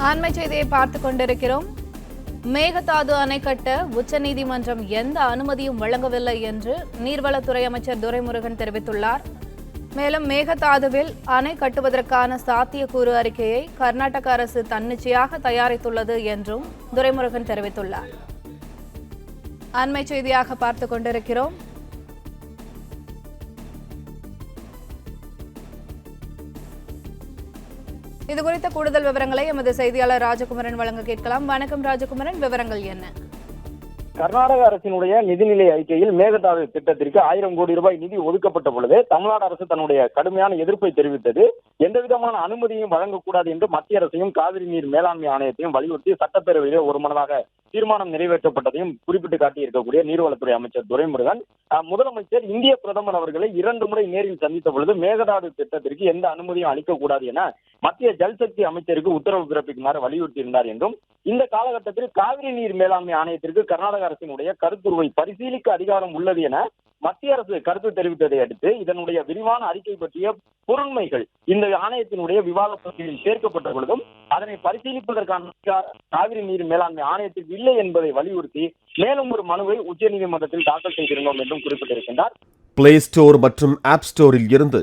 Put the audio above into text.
அண்மை செய்தியை பார்த்து கொண்டிருக்கிறோம். மேகதாது அணை கட்ட உச்சநீதிமன்றம் எந்த அனுமதியும் வழங்கவில்லை என்று நீர்வளத்துறை அமைச்சர் துரைமுருகன் தெரிவித்துள்ளார். மேலும் மேகதாதுவில் அணை கட்டுவதற்கான சாத்தியக்கூறு அறிக்கையை கர்நாடக அரசு தன்னிச்சையாக தயாரித்துள்ளது என்றும் துரைமுருகன் தெரிவித்துள்ளார். அண்மை செய்தியாக பார்த்துக் கொண்டிருக்கிறோம். இது குறித்த கூடுதல் விவரங்களை எமது செய்தியாளர் ராஜகுமரன் வழங்க கேட்கலாம். வணக்கம் ராஜகுமரன் விவரங்கள் என்ன? கர்நாடக அரசினுடைய நிதிநிலை அறிக்கையில் மேகதாது திட்டத்திற்கு ஆயிரம் கோடி ரூபாய் நிதி ஒதுக்கப்பட்ட பொழுது தமிழ்நாடு அரசு தன்னுடைய கடுமையான எதிர்ப்பை தெரிவித்தது. எந்த விதமான அனுமதியும் வழங்கக்கூடாது என்று மத்திய அரசையும் காவிரி நீர் மேலாண்மை ஆணையத்தையும் வலியுறுத்தி சட்டப்பேரவையிலே ஒருமனதாக தீர்மானம் நிறைவேற்றப்பட்டதையும் குறிப்பிட்டு காட்டியிருக்கக்கூடிய நீர்வளத்துறை அமைச்சர் துரைமுருகன். முதலமைச்சர் இந்திய பிரதமர் அவர்களை இரண்டு முறை நேரில் சந்தித்த பொழுது மேகதாது திட்டத்திற்கு எந்த அனுமதியும் அளிக்கக்கூடாது என மத்திய ஜல்சக்தி அமைச்சருக்கு உத்தரவு பிறப்பிக்குமாறு வலியுறுத்தியிருந்தார் என்றும் இந்த காலகட்டத்தில் காவிரி நீர் மேலாண்மை ஆணையத்திற்கு கர்நாடக அரசினுடைய கருத்துருவை பரிசீலிக்க அதிகாரம் உள்ளது என மத்திய அரசு கருத்து தெரிவித்ததை அடுத்து இதனுடைய விரிவான அறிக்கை பற்றிய பொருண்மைகள் இந்த ஆணையத்தினுடைய விவாத பகுதியில் சேர்க்கப்பட்ட பொழுதும் அதனை பரிசீலிப்பதற்கான காவிரி நீர் மேலாண்மை ஆணையத்திற்கு இல்லை என்பதை வலியுறுத்தி மேலும் ஒரு மனுவை உச்சநீதிமன்றத்தில் தாக்கல் செய்திருந்தோம் என்றும் குறிப்பிட்டிருக்கின்றார். பிளே ஸ்டோர் மற்றும் ஆப் ஸ்டோரில் இருந்து